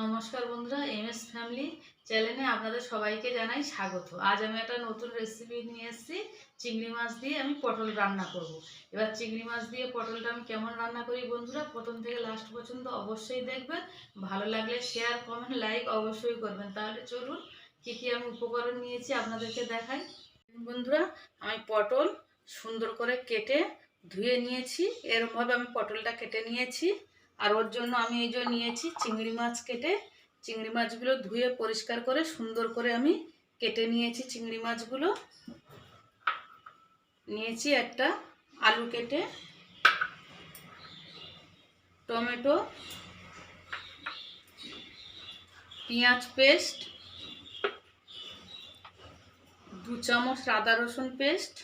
নমস্কার বন্ধুরা, M S family চ্যানেলে আপনাদের সবাইকে জানাই স্বাগত। আজ আমি একটা নতুন রেসিপি নিয়ে এসেছি, চিংড়ি মাছ দিয়ে আমি পটল রান্না করব। এবার চিংড়ি মাছ দিয়ে পটলটা আমি কেমন রান্না করি বন্ধুরা, প্রথম থেকে লাস্ট পর্যন্ত অবশ্যই দেখবেন। ভালো লাগলে শেয়ার কমেন্ট লাইক অবশ্যই করবেন। তাহলে চলুন, কী কী আমি উপকরণ নিয়েছি আপনাদেরকে দেখাই। বন্ধুরা, আমি পটল সুন্দর করে কেটে ধুয়ে নিয়েছি। এরমভাবে আমি পটলটা কেটে নিয়েছি। আর ওর জন্য আমি এই যে নিয়েছি চিংড়ি মাছ কেটে, চিংড়ি মাছগুলো ধুয়ে পরিষ্কার করে সুন্দর করে আমি কেটে নিয়েছি চিংড়ি মাছগুলো। নিয়েছি একটা আলু কেটে, টমেটো, পেঁয়াজ পেস্ট, দু চামচ আদা রসুন পেস্ট,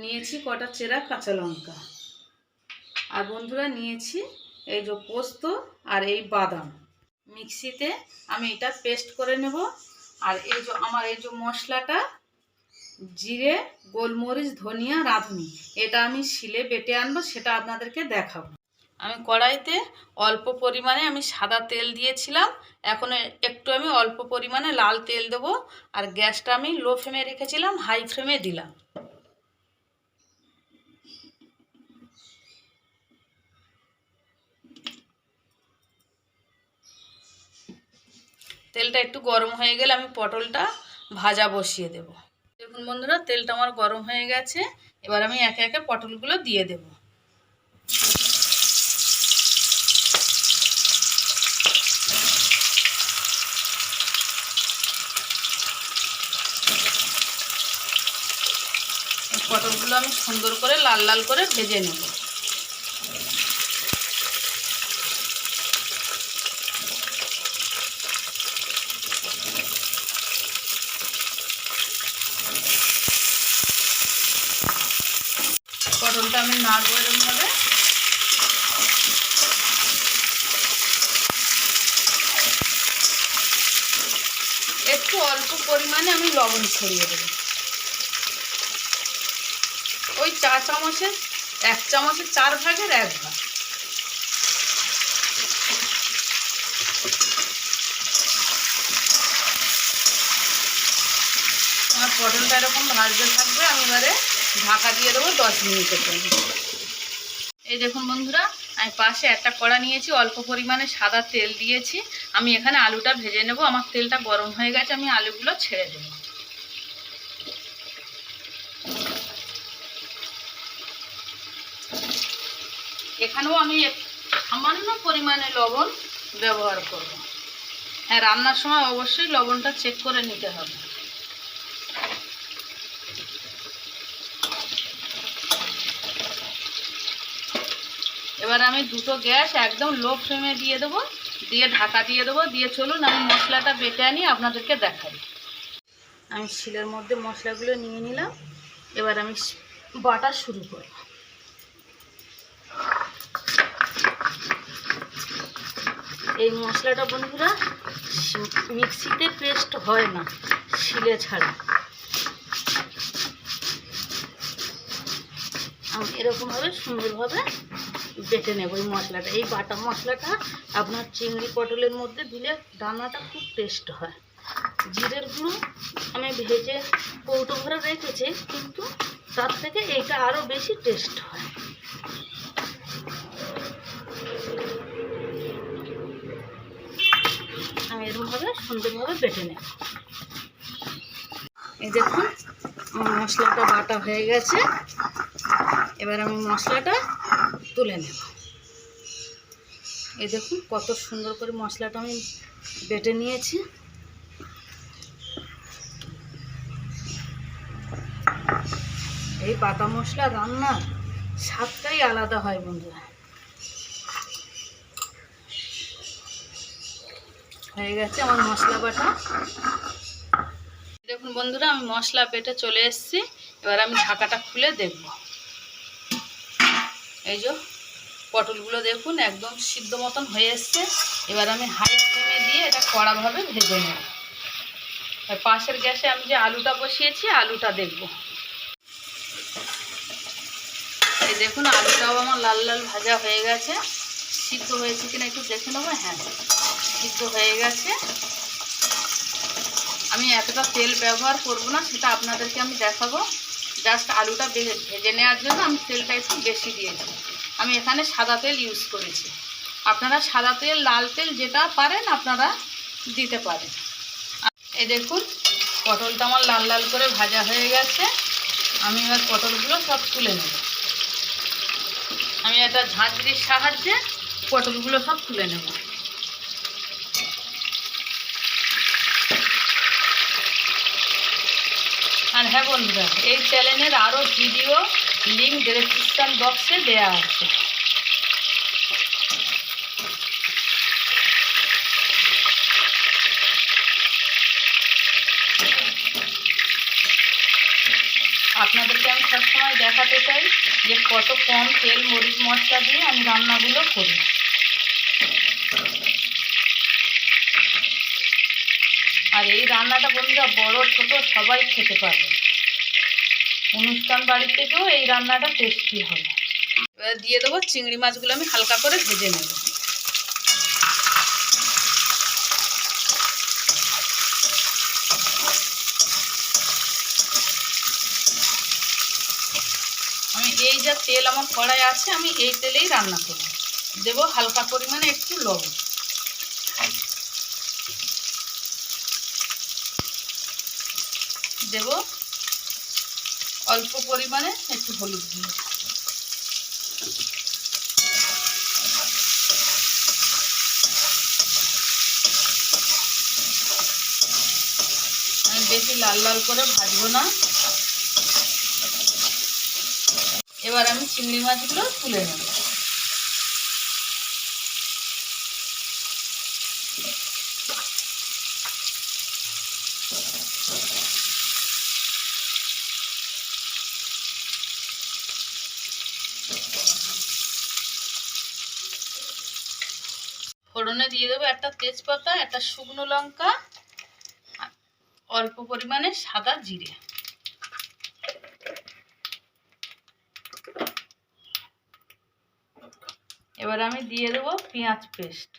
নিয়েছি কটা চেরা কাঁচা লঙ্কা। আর বন্ধুরা নিয়েছি এই যে পোস্ত আর এই বাদাম। মিক্সিতে আমি এটা পেস্ট করে নেব। আর এই যে আমার এই যে মশলাটা, জিরে, গোলমরিচ, ধনিয়া, রাঁধুনি, এটা আমি শিলে বেটে আনব, সেটা আপনাদেরকে দেখাবো। আমি কড়াইতে অল্প পরিমাণে আমি সাদা তেল দিয়েছিলাম। এখন একটু আমি অল্প পরিমাণে লাল তেল দেবো। আর গ্যাসটা আমি লো ফ্লেমে রেখেছিলাম, হাই ফ্লেমে দিলাম। তেলটা একটু গরম হয়ে গেলে আমি পটলটা ভাজা বসিয়ে দেব। দেখুন বন্ধুরা, তেলটা আমার গরম হয়ে গেছে। এবার আমি একে একে পটলগুলো দিয়ে দেব। পটলগুলো আমি সুন্দর করে লাল লাল করে ভেজে নেব পটলটা আমি নাড়বো এরকমভাবে একটু অল্প পরিমাণে আমি লবণ ছড়িয়ে দেবো। ওই চা চামচের এক চামচের চার ভাগের এক ভাগ। আমার পটলটা এরকম ভাজতে থাকবে, আমি এবারে ঢাকা দিয়ে দেবো দশ মিনিটের জন্য। এই দেখুন বন্ধুরা আমি পাশে একটা কড়া নিয়েছি, অল্প পরিমাণে সাদা তেল দিয়েছি। আমি এখানে আলুটা ভেজে নেব। আমার তেলটা গরম হয়ে গেছে, আমি আলুগুলো ছেড়ে দেব। এখানেও আমি সামান্য পরিমাণে লবণ ব্যবহার করব। হ্যাঁ রান্নার সময় অবশ্যই লবণটা চেক করে নিতে হবে। এবার আমি দুটো গ্যাস একদম লো ফ্লেমে দিয়ে দেবো, দিয়ে ঢাকা দিয়ে দেবো, দিয়ে চলুন আমি মশলাটা বেটে আনি, আপনাদেরকে দেখাই। আমি শিলের মধ্যে মশলাগুলো নিয়ে নিলাম, এবার আমি বাটা শুরু করব। এই মশলাটা বন্ধুরা মিক্সিতে পেস্ট হয় না, শিলে ছাড়া। আমি এরকমভাবে সুন্দরভাবে বেটে নেব এই মশলাটা। এই বাটা মশলাটা আপনার চিংড়ি পটলের মধ্যে দিলে রান্নাটা খুব টেস্ট হয়। জিরের গুঁড়ো আমি ভেজে কৌটো ভরে রেখেছি, কিন্তু তার থেকে এইটা আরও বেশি টেস্ট হয়। আমি এরকমভাবে সুন্দরভাবে বেটে নেব। এই দেখুন, মশলাটা বাটা হয়ে গেছে। এবার আমি মশলাটা তুলে নেব। এই দেখুন কত সুন্দর করে মশলাটা আমি বেটে নিয়েছি। এই পাতা মশলা রান্নার স্বাদটাই আলাদা হয় বন্ধুরা। হয়ে গেছে আমার মশলা বাটা। দেখুন বন্ধুরা, আমি মশলা বেটে চলে এসেছি। এবার আমি ঢাকাটা খুলে দেখব। এই যে পটলগুলো দেখুন, একদম সিদ্ধ মতন হয়ে এসছে। এবার আমি হাই ফ্লেমে দিয়ে এটা কড়াভাবে ভেজে নেব। পাশের গ্যাসে আমি যে আলুটা বসিয়েছি, আলুটা দেখব। এই দেখুন, আলুটাও আমার লাল লাল ভাজা হয়ে গেছে। সিদ্ধ হয়েছে কিনা একটু দেখে নেব হ্যাঁ। সিদ্ধ হয়ে গেছে। আমি এতটা তেল ব্যবহার করব না, সেটা আপনাদেরকে আমি দেখাবো। জাস্ট আলুটা ভেজে নেওয়ার জন্য আমি তেলটা একটু বেশি দিয়েছি। আমি এখানে সাদা তেল ইউজ করেছি। আপনারা সাদা তেল, লাল তেল যেটা পারেন, আপনারা দিতে পারেন। এই দেখুন, পটলটা আমার লাল লাল করে ভাজা হয়ে গেছে। আমি এবার পটলগুলো সব তুলে নেব। আমি একটা ঝাঁঝরির সাহায্যে পটলগুলো সব তুলে নেব। আর হ্যাঁ বন্ধুরা, এই চ্যানেলের আরও ভিডিও লিঙ্ক ডেসক্রিপশন বক্সে দেয়া আছে। আপনাদেরকে আমি সবসময় দেখাতে চাই যে কত কম তেল, মরিচ, মশলা দিয়ে আমি রান্নাগুলো করি। আর এই রান্নাটা বন্ধুরা বড়, ছোট, সবাই খেতে পারবে। অনুষ্ঠান বাড়ি থেকেও এই রান্নাটা টেস্টি হবে। এবার দিয়ে দেবো চিংড়ি মাছগুলো আমি হালকা করে ভেজে নেব। আমি এই যা তেল আমার কড়াই আছে, আমি এই তেলেই রান্না করব। দেবো হালকা পরিমাণে একটু লবণ। দেব। অল্প পরিমাণে একটু হলুদ দিয়ে আমি বেশি লাল লাল করে ভাজবো না। এবার আমি চিংড়ি মাছগুলো তুলে নেব। দিয়ে দেবো একটা তেজপাতা, একটা শুকনো লঙ্কা অল্প পরিমাণে সাদা জিরে। এবার আমি দিয়ে দেবো পেঁয়াজ পেস্ট।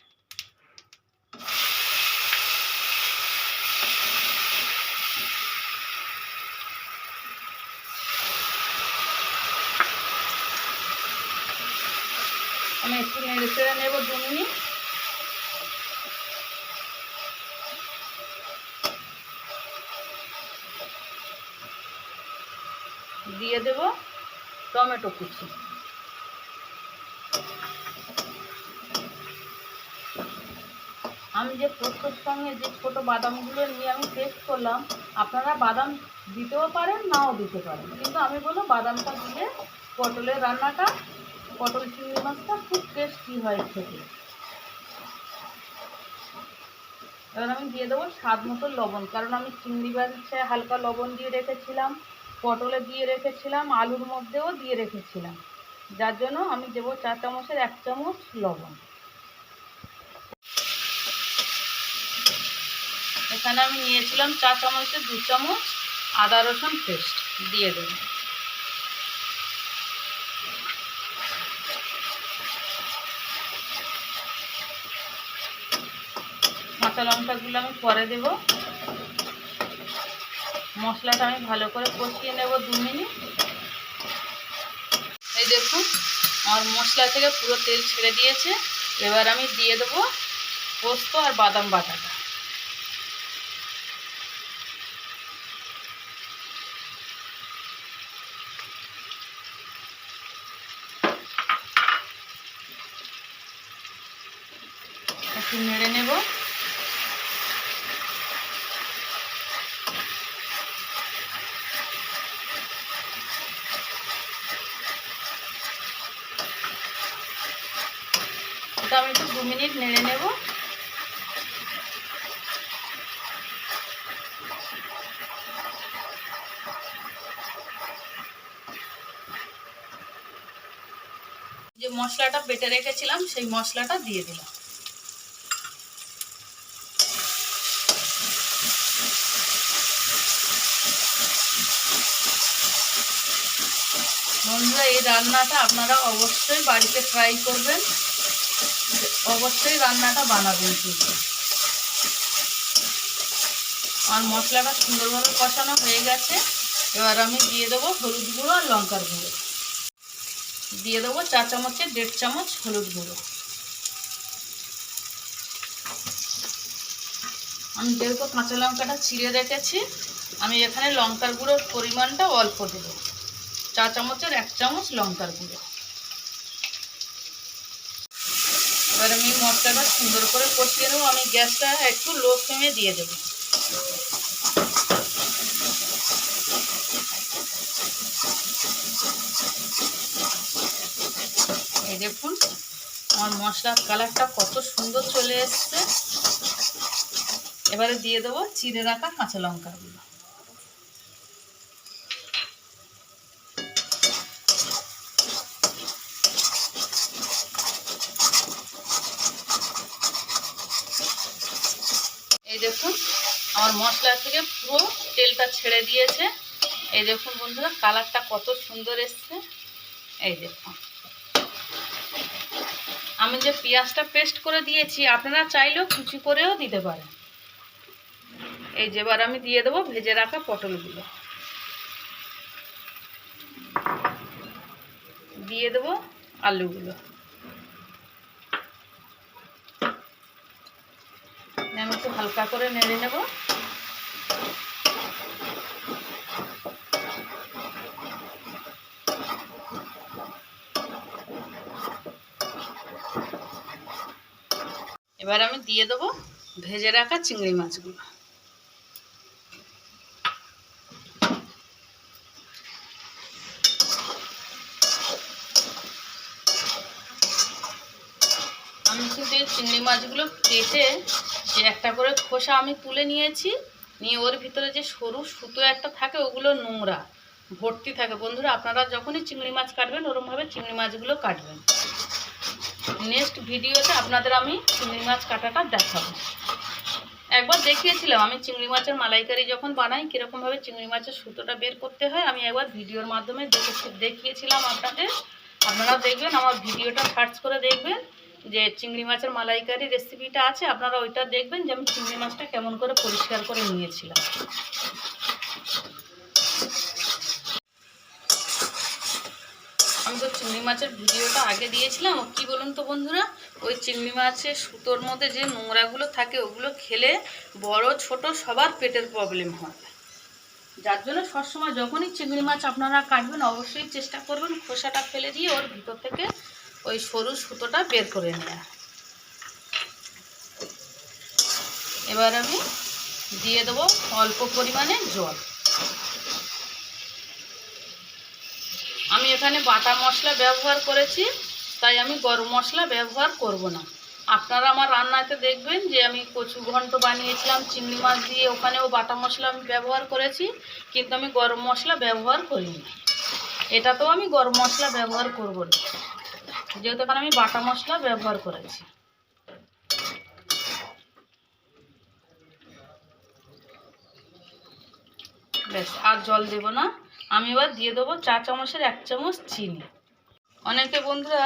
আমি একটু নেড়ে চেড়ে নেব দু মিনিট। দিয়ে দেব টমেটো কুচি। আমি যে পোস্তর সঙ্গে যে ছোট বাদামগুলো নিয়ে আমি টেস্ট করলাম, আপনারা বাদাম দিতেও পারেন, নাও দিতে পারেন। কিন্তু আমি বলব বাদামটা দিলে পটলের রান্নাটা, পটল চিংড়ি মাছটা খুব টেস্টি হয় খেতে। এবার আমি দিয়ে দেবো স্বাদ মতো লবণ, কারণ আমি চিংড়ি মাছে হালকা লবণ দিয়ে রেখেছিলাম। পটলে দিয়ে রেখেছিলাম, আলুর মধ্যেও দিয়ে রেখেছিলাম। যার জন্য আমি দেবো চা চামচের এক চামচ লবণ। এখানে আমি নিয়েছিলাম চা চামচের দু চামচ আদা রসুন পেস্ট, দিয়ে দেবো। কাঁচা লঙ্কাগুলো আমি পরে দেব। মশলাটা আমি ভালো করে কষিয়ে নেব দু মিনিট। এই দেখুন, আমার মশলা থেকে পুরো তেল ছেড়ে দিয়েছে। এবার আমি দিয়ে দেবো পোস্ত আর বাদাম বাটাটা। নেড়ে নেব এটা আমি একটু দু মিনিট নেড়ে নেব। যে মশলাটা বেটে রেখেছিলাম, সেই মশলাটা দিয়ে দিলাম। বন্ধুরা, এই রান্নাটা আপনারা অবশ্যই বাড়িতে ট্রাই করবেন। অবশ্যই রান্নাটা বানাবেন কিন্তু আমার মশলাটা সুন্দরভাবে কষানো হয়ে গেছে। এবার আমি দিয়ে দেবো হলুদ গুঁড়ো আর লঙ্কার গুঁড়ো। দিয়ে দেবো চা চামচের দেড় চামচ হলুদ গুঁড়ো। আমি যেহেতু কাঁচা লঙ্কাটা ছিঁড়ে রেখেছি, আমি এখানে লঙ্কার গুঁড়োর পরিমাণটা অল্প দেবো। চা চামচের এক চামচ লঙ্কার গুঁড়ো এবার আমি মশলাটা সুন্দর করে কষিয়ে নেব। আমি গ্যাসটা একটু লো ফ্লেমে দিয়ে দেবো। এই দেখুন, আমার মশলার কালারটা কত সুন্দর চলে এসছে। এবারে দিয়ে দেবো চিড়ে রাখা কাঁচা লঙ্কাগুলো। দেখুন, আমার মশলা থেকে পুরো তেলটা ছেড়ে দিয়েছে। এই দেখুন বন্ধুরা, কালারটা কত সুন্দর এসছে। এই দেখুন। আমি যে পেঁয়াজটা পেস্ট করে দিয়েছি, আপনারা চাইলেও কুচি করেও দিতে পারেন। এই যে এবার আমি দিয়ে দেবো ভেজে রাখা পটলগুলো। দিয়ে দেবো আলুগুলো আমি একটু হালকা করে নেড়ে নেব। এবার আমি দিয়ে দেবো ভেজে রাখা চিংড়ি মাছগুলো। কিন্তু এই চিংড়ি মাছগুলো কেটে যে একটা করে খোসা আমি তুলে নিয়েছি, নিয়ে ওর ভিতরে যে সরু সুতো একটা থাকে, ওগুলো নোংরা, ভর্তি থাকে। বন্ধুরা, আপনারা যখনই চিংড়ি মাছ কাটবেন, ওরমভাবে চিংড়ি মাছগুলো কাটবেন। নেক্সট ভিডিওতে আপনাদের আমি চিংড়ি মাছ কাটাটা দেখাবো। একবার দেখিয়েছিলাম, আমি চিংড়ি মাছের মালাইকারি যখন বানাই, কীরকমভাবে চিংড়ি মাছের সুতোটা বের করতে হয়, আমি একবার ভিডিওর মাধ্যমে দেখে দেখিয়েছিলাম আপনাদের। আপনারা দেখবেন, আমার ভিডিওটা সার্চ করে দেখবেন। যে চিংড়ি মাছের মালাইকারি রেসিপিটা আছে, আপনারা ওইটা দেখবেন যে আমি চিংড়ি মাছটা কেমন করে পরিষ্কার করে নিয়েছিলাম। আমি তো চিংড়ি মাছের ভিডিওটা আগে দিয়েছিলাম কি বলুন তো বন্ধুরা? ওই চিংড়ি মাছের সুতোর মধ্যে যে নোংরাগুলো থাকে, ওগুলো খেলে বড়, ছোট সবার পেটের প্রবলেম হয়। যার জন্য সবসময় যখনই চিংড়ি মাছ আপনারা কাটবেন, অবশ্যই চেষ্টা করবেন খোসাটা ফেলে দিয়ে ওর ভিতর থেকে ওই সরু সুতোটা বের করে নেওয়া এবার আমি দিয়ে দেবো অল্প পরিমাণে জল। আমি এখানে বাটা মশলা ব্যবহার করেছি, তাই আমি গরম মশলা ব্যবহার করব না। আপনারা আমার রান্নাতে দেখবেন যে আমি কচু ঘন্ট বানিয়েছিলাম, চিংড়ি মাছ দিয়ে ওখানেও বাটা মশলা আমি ব্যবহার করেছি, কিন্তু আমি গরম মশলা ব্যবহার করিনি। এটাতেও আমি গরম মশলা ব্যবহার করব না। যেহেতু এখানে আমি বাটা মশলা ব্যবহার করেছি। ব্যাস আর জল দেব না। আমি এবার দিয়ে দেবো চা চামচের এক চামচ চিনি। অনেকে বন্ধুরা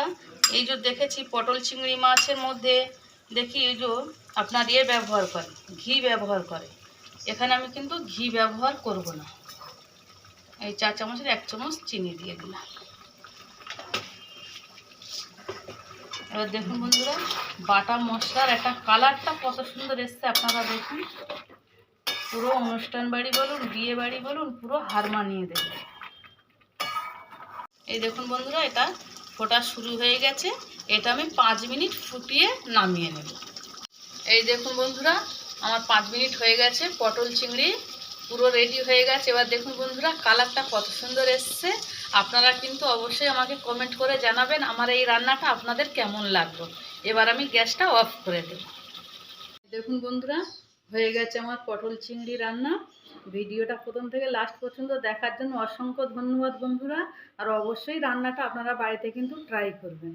এই যে দেখেছি পটল চিংড়ি মাছের মধ্যে, দেখি এই যে আপনার ইয়ে ব্যবহার করে ঘি ব্যবহার করে এখানে আমি কিন্তু ঘি ব্যবহার করব না। এই চা চামচের এক চামচ চিনি দিয়ে দিলাম। এবার দেখুন বন্ধুরা, বাটা মশলার একটা কালারটা কত সুন্দর এসছে, আপনারা দেখুন। পুরো অনুষ্ঠান বাড়ি বলুন, বিয়ে বাড়ি বলুন, পুরো হার মানিয়ে দেবে। এই দেখুন বন্ধুরা, এটা ফোটা শুরু হয়ে গেছে। এটা আমি পাঁচ মিনিট ফুটিয়ে নামিয়ে নেব। এই দেখুন বন্ধুরা, আমার পাঁচ মিনিট হয়ে গেছে, পটল চিংড়ি পুরো রেডি হয়ে গেছে। এবার দেখুন বন্ধুরা, কালারটা কত সুন্দর এসছে। আপনারা কিন্তু অবশ্যই আমাকে কমেন্ট করে জানাবেন আমার এই রান্নাটা আপনাদের কেমন লাগল। এবার আমি গ্যাসটা অফ করে দেব। দেখুন বন্ধুরা, হয়ে গেছে আমার পটল চিংড়ি রান্না। ভিডিওটা প্রথম থেকে লাস্ট পর্যন্ত দেখার জন্য অসংখ্য ধন্যবাদ বন্ধুরা। আর অবশ্যই রান্নাটা আপনারা বাড়িতে কিন্তু ট্রাই করবেন।